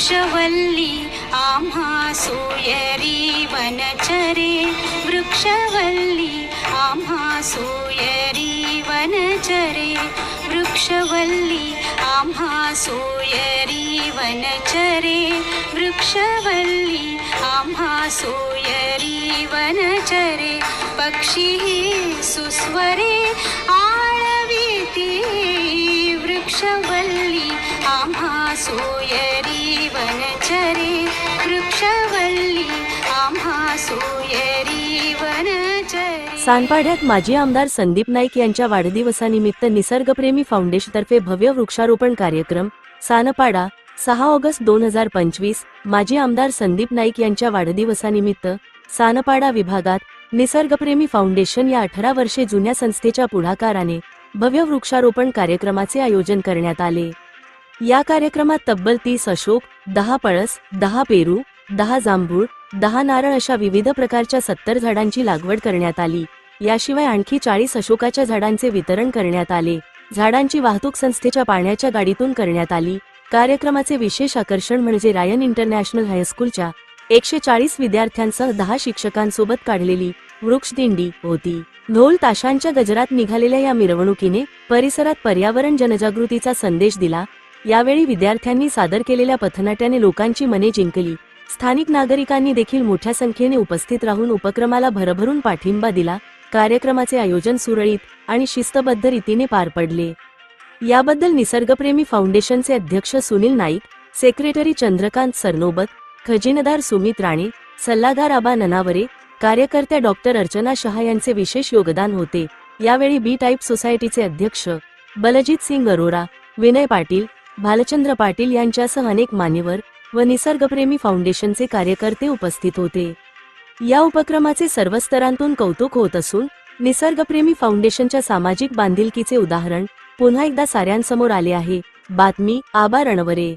वृक्षवल्ली आम्हा सूयरी वनचरे वृक्षवल्ली आम्हा सूयरी वनचरे वृक्षवल्ली आम्हा सूयरी वनचरे वृक्षवल्ली आम्हा सूयरी वनचरे पक्षी सुस्वरे आम्हा सोयरी वनचरी वृक्षवल्ली आम्हा सोयरी वनचरी सानपाड्यात माजी आमदार संदीप नाईक यांच्या वाढदिवसानिमित्त निसर्गप्रेमी फाउंडेशनतर्फे भव्य वृक्षारोपण कार्यक्रम सानपाडा सहा ऑगस्ट दोन हजार पंचवीस माजी आमदार संदीप नाईक यांच्या वाढदिवसानिमित्त सानपाडा विभागात निसर्गप्रेमी फाउंडेशन या अठरा वर्षे जुन्या संस्थेच्या पुढाकाराने भव्य वृक्षारोपण कार्यक्रमाचे आयोजन करण्यात आले. या कार्यक्रमात तब्बल तीस अशोक दहा पळस दहा पेरू दहा जांभूळ दहा नारळ अशा विविध प्रकारच्या सत्तर झाडांची लागवड करण्यात आली. याशिवाय आणखी चाळीस अशोकाच्या झाडांचे वितरण करण्यात आले. झाडांची वाहतूक संस्थेच्या पाण्याच्या गाडीतून करण्यात आली. कार्यक्रमाचे विशेष आकर्षण म्हणजे रायन इंटरनॅशनल हायस्कूलच्या एकशे चाळीस विद्यार्थ्यांसह दहा शिक्षकांसोबत काढलेली वृक्ष दिंडी होती. ढोल ताशांच्या गजरात निघालेल्या या मिरवणुकीने परिसरात पर्यावरण जनजागृतीचा संदेश दिला. यावेळी विद्यार्थ्यांनी सादर केलेल्या पथनाट्याने लोकांची मने जिंकली. स्थानिक नागरिकांनी देखील मोठ्या संख्येने उपस्थित राहून उपक्रमाला भरभरून पाठिंबा दिला. कार्यक्रमाचे आयोजन सुरळीत आणि शिस्तबद्ध रीतीने पार पडले. याबद्दल निसर्गप्रेमी फाउंडेशनचे अध्यक्ष सुनील नाईक सेक्रेटरी चंद्रकांत सरनोबत खजिनदार सुमित राणे सल्लागार आबा ननावरे कार्यकर्त्या डॉक्टर अर्चना शहा यांचे विशेष योगदान होते. यावेळी बी टाईप सोसायटीचे अध्यक्ष बलजीत सिंग अरोरा विनय पाटील भालचंद्र पाटील यांच्यासह अनेक मान्यवर व निसर्गप्रेमी फाउंडेशनचे कार्यकर्ते उपस्थित होते. या उपक्रमाचे सर्व स्तरांतून कौतुक होत असून निसर्गप्रेमी फाउंडेशनच्या सामाजिक बांधिलकीचे उदाहरण पुन्हा एकदा साऱ्यांसमोर आले आहे. बातमी आबा रणवरे